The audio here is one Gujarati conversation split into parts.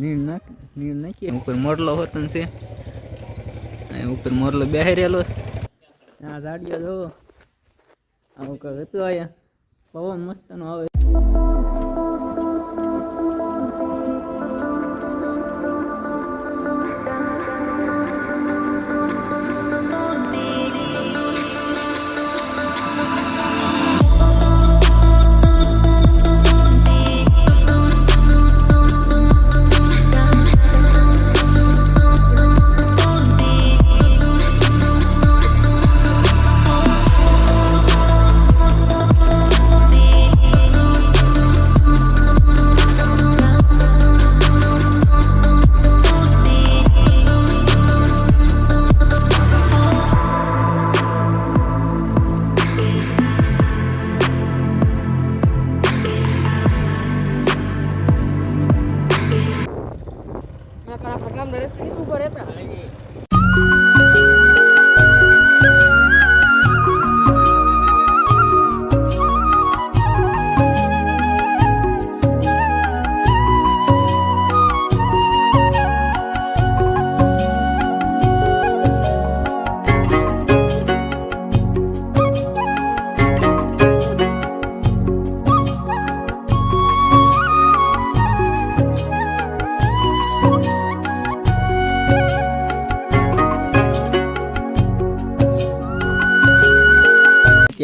નીર નાખ નીર નાખીએ ઉપર મોરલો હોતો ને છે ઉપર મોરલો બેહી રહેલો છે. આ ઝાડીઓ જોવો આવું કંઈક હતું અહીંયા? પવન મસ્ત નો આવે.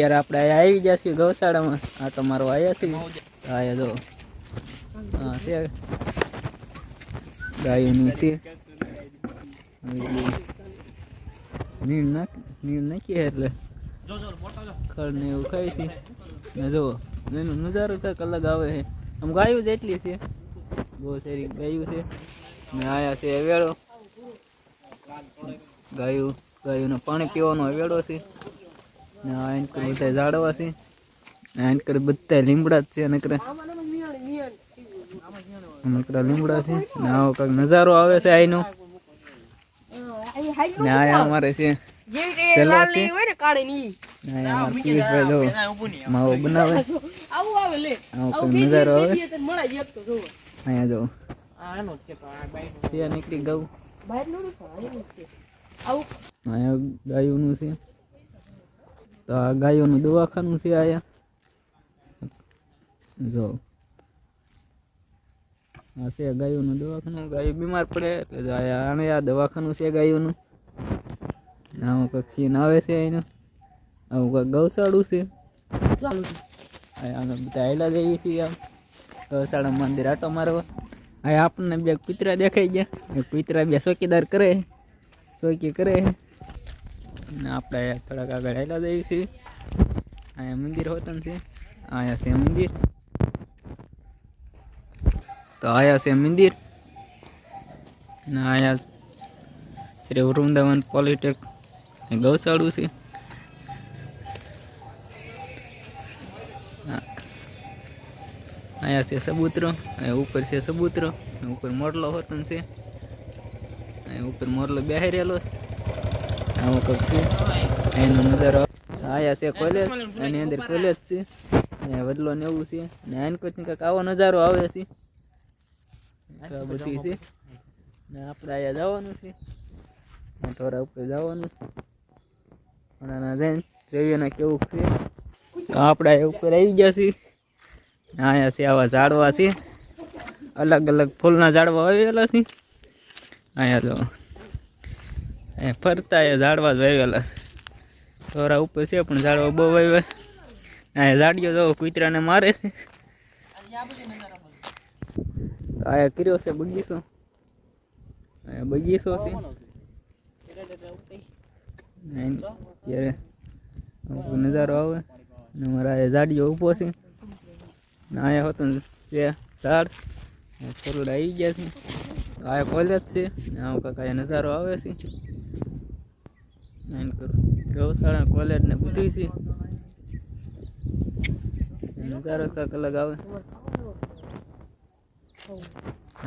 અત્યારે આપણે આવી ગયા છીએ ગૌશાળામાં. આ મારો આવ્યા છીએ આયા જો. હા છે. ગાયોની છે. નીર નાખ નીર નાખીએ એટલે. ખડ ને એવું ખાય છે. ને જો, એનો નજારો કંઈક અલગ આવે છે. આમ ગાયું જ એટલી છે. બહુ સારી ગાયું છે. ને આયા છે વેળો ગાયું, ગાયુંને પાણી પીવાનો વેળો છે. ને આ એન કરે બધા છે. ને એન કરે બધા લીમડા જ છે અને કરે લીમડા છે. ને આવો નજારો આવે છે આઈનો. ને આયા અમારે છે ચલો છે. ને ની આયા અમારા પિયુષભાઈ માવો બનાવે. આવું આવે નજારો આવે. અહીંયા જો. છે નીકળી ગયું. નો આવું અહીંયા ગાયોનું છે. તો આ ગાયોનું દવાખાનું છે આયા. જો. આ છે ગાયોનું દવાખાનું. ગાયો બીમાર પડે એટલે જો આયા આને આ દવાખાનું છે ગાયોનું. આમાં કંઈક સીન આવે છે એનું આવું કંઈક ગૌશાળું છે. ચાલુ અહીંયા અમે બધા આયલા જઈએ છીએ આમ. ગૌશાળા મંદિર આટો મારવા. અહીંયા આપણને બે કૂતરા દેખાઈ ગયા. એ કૂતરા બે ચોકીદાર કરે. ચોકી કરે. ને આપણે અહીંયા થોડાક આગળ આવેલા જઈએ છીએ અહીંયા મંદિર હોતન છે અહીંયા છે મંદિર તો આયા છે મંદિર ને અહીંયા શ્રી વૃંદાવન પોલિટેક ગૌશાળું છે અહીંયા છે સબૂતરો અહીંયા ઉપર છે સબૂતરો અને ઉપર મોરલો હોતન છે અહીંયા ઉપર મોરલો બેહી રહેલો છે આવો છે એનો નજારો આયા છે કોલેજ એની અંદર કોલેજ છે. અહીંયા વડલો ને એવું છે. ને આને કોઈ કંઈક આવો નજારો આવે છે. બધી છે. ને આપણે અહીંયા જવાનું છે. ઢોરા ઉપર જવાનું પણ આના જઈને જોઈએ ને કેવું છે. આપણે ઉપર આવી ગયા છીએ અહીંયા છે આવા ઝાડવા છે. અલગ અલગ ફૂલના ઝાડવા આવેલા છે. અહીંયા જો. અહીંયા ફરતા એ ઝાડવા જ વાવેલા. છે થોડા ઉપર છે પણ ઝાડવા બહુ વાવ્યા. છે અહીંયા ઝાડીઓ જો કૂતરાને મારે છે. અહીંયા કર્યો છે બગીચો. અહીંયા બગીચો છે. અહીં ત્યારે આવો નજારો આવે. ને મારા અહીંયા ઝાડીઓ ઊભો છે. ને અહીંયા હોતું છે ઝાડ. ફરોડ આવી ગયા છે. આ કોલેજ છે. ને આવો કાંક અહીંયા નજારો આવે છે. એમ કરું ગૌશાળા કોલેજ ને બધું છે. નજારો કાંક અલગ આવે.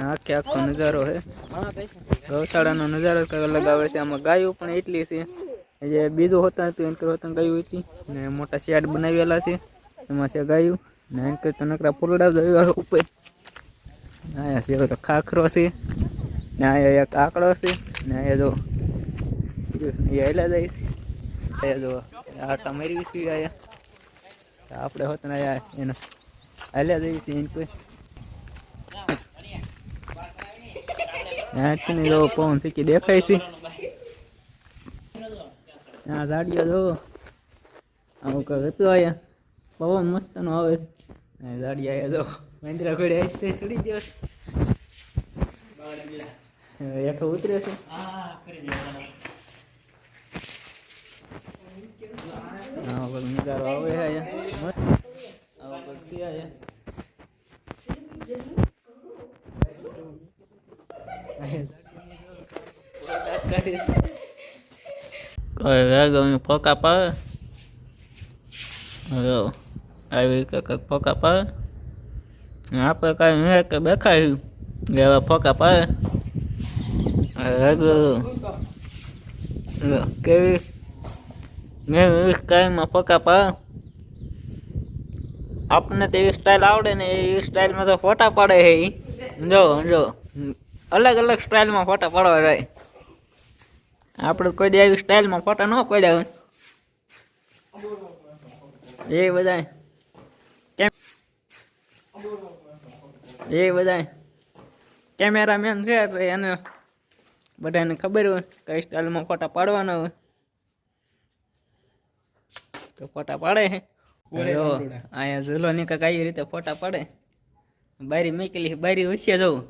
આખે આખો નજારો છે ગૌશાળાનો નજારો કાંક અલગ આવે છે. આમાં ગાયો પણ એટલી છે. જે બીજું હોતા હતું એમ હોતા ગાયું હતી. ને મોટા શેડ બનાવેલા છે. એમાં છે ગાયું. ને એમ કરતા નકરા ફૂલડા જોયા ઉપર. આયા છે ખાખરો છે. ને આયા એક આકડો છે. ને આયા જો હેલા જાય છે. જો આટા મારી છે આયા આપણે હોત ને આયા એનો હાલ્યા જઈશ એને જો પવન શીખી દેખાય છે. આ ઝાડીઓ જો. આવું કંઈક હતું આયા પવન મસ્ત નો આવે આ ઝાડી અહીંયા જો, મહેન્દ્રા ઘોડે આવી ચડી ગયો હેઠો ઉતરે છે. આવો કંઈક નજારો આવે છે અહીંયા. આવો કંઈક છે અહીંયા. કોઈ ગમે ફોકા પાવે. હવે આવી કંઈક ફોકા પાવે. આપણે કાંઈ મેં કે બેખાયું કે હવે ફોકા પાવે. હવે કેવી મેં સ્ટાઇલમાં ફોકા પાડ આપણને તો એવી સ્ટાઇલ આવડે ને એ સ્ટાઇલમાં તો ફોટા પાડે છે જો જો. અલગ અલગ સ્ટાઇલમાં ફોટા પાડવા જાય. આપણે કોઈ દે આવી સ્ટાઇલમાં ફોટા ન પડ્યા હોય. એ બધા કેમ? એ બધા કેમેરામેન છે એટલે એને બધાને ખબર હોય કઈ સ્ટાઇલમાં ફોટા પાડવાના હોય. તો ફોટા પાડે જો અહીંયા ઝૂલો ની કાંઈક આવી રીતે ફોટા પાડે? બારી મેકેલી બારી વચ્ચે જવું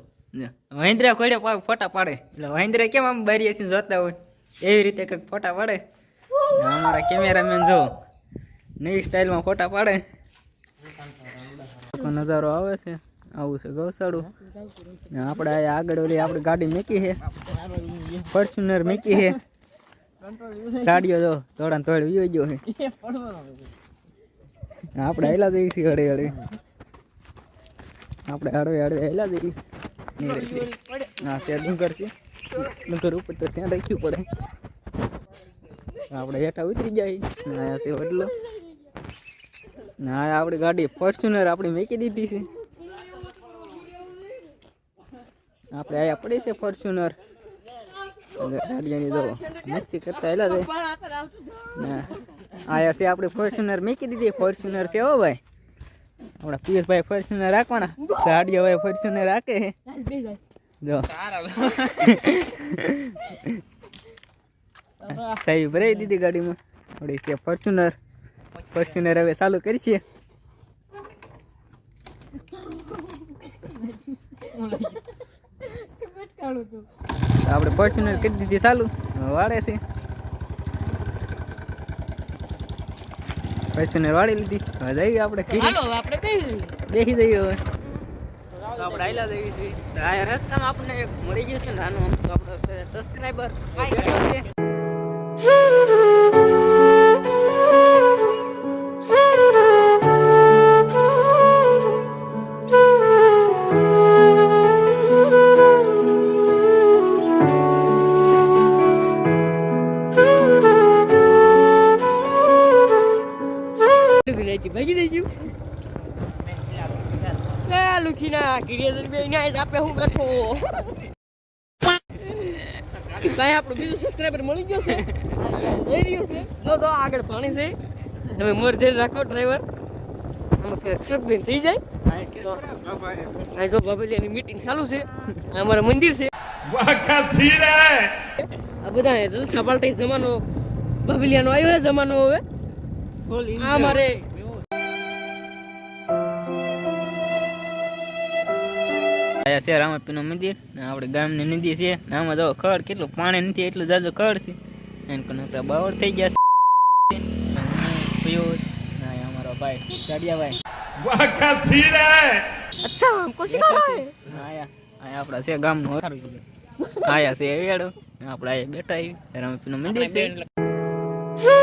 મહેન્દ્રા ખોડે ફોટા પાડે. એટલે મહેન્દ્રા કેમ આમ બારીએથી જોતા હોય? એવી રીતે કંઈક ફોટા પાડે? અમારા કેમેરામેન જો નવી સ્ટાઇલમાં ફોટા પાડે. નજારો આવે છે. આવું છે ગૌશાળું. આપણે આગળ ઓલી આપણી ગાડી મૂકી છે. ફોર્ચ્યુનર મૂકી છે. સાડીઓ જો થોડા થોડ વિયો ગયો છે. આપણે હેલા જઈએ છીએ હળે હળે. આપણે હળવે હળવે હેલા જઈએ. હા છે ડુંગર છે. ડુંગર ઉપર તો ત્યાં રાખ્યું પડે. આપણે હેઠા ઉતરી જાય. છે વડલો. ના આપણી ગાડી ફોર્ચ્યુનર આપણે મૂકી દીધી છે. આપણે આયા પડી છે ફોર્ચ્યુનર. ગાડીઓની જો મસ્તી કરતા એલા છે. આયા છે આપણે ફોર્ચ્યુનર મૂકી દીધી ફોર્ચ્યુનર છે હો ભાઈ. આપણા પિયુષભાઈ ફોર્ચ્યુનર રાખવાના. ગાડીઓ ભાઈ ફોર્ચ્યુનર રાખે જો. સાહેબ ભરાઈ દીધી ગાડીમાં. થોડી છે ફોર્ચ્યુનર ફોર્ચ્યુનર હવે ચાલુ કરી છે તું આપણે ફોર્ચ્યુનર કરી દીધી ચાલુ. વાળે છે. ફોર્ચ્યુનર વાળી લીધી. હવે જઈએ આપણે દેખી હાલો આપણે જઈએ. બેસી જઈએ હવે. તો આપણે આયલા જઈએ છીએ આ રસ્તામાં આપણને મળી ગયું છે નાનું અમથું આપણો સબસ્ક્રાઈબર છે. લે લુખીના કિરિયા બે ને આજ આપે હું બેઠો. કાંઈ આપણો બીજો સબસ્ક્રાઈબર મળી ગયો છે? જઈ રહ્યો છે? જો તો આગળ પાણી છે. તમે મોર ધ્યાન રાખો ડ્રાઈવર એક્સેપ્ટ થઈ જાય. જો બાબલિયાની મીટિંગ ચાલુ છે. અમારું મંદિર છે. આ બધા જલસા પાલટી જમાનો બાબલિયાનો આવ્યો જમાનો હવે. આ મારે અહીંયા છે રામાપીનું મંદિર ને આપણે ગામની નદી છે આમાં જો ખડ કેટલું પાણી નથી એટલું જાજો ખડ છે. એને કનકરા બાવળ થઈ ગયા છે. અમારો ભાઈ આપડા છે ગામનો આયા છે એડો આયા બેઠા આવી રામાપીનું મંદિર છે.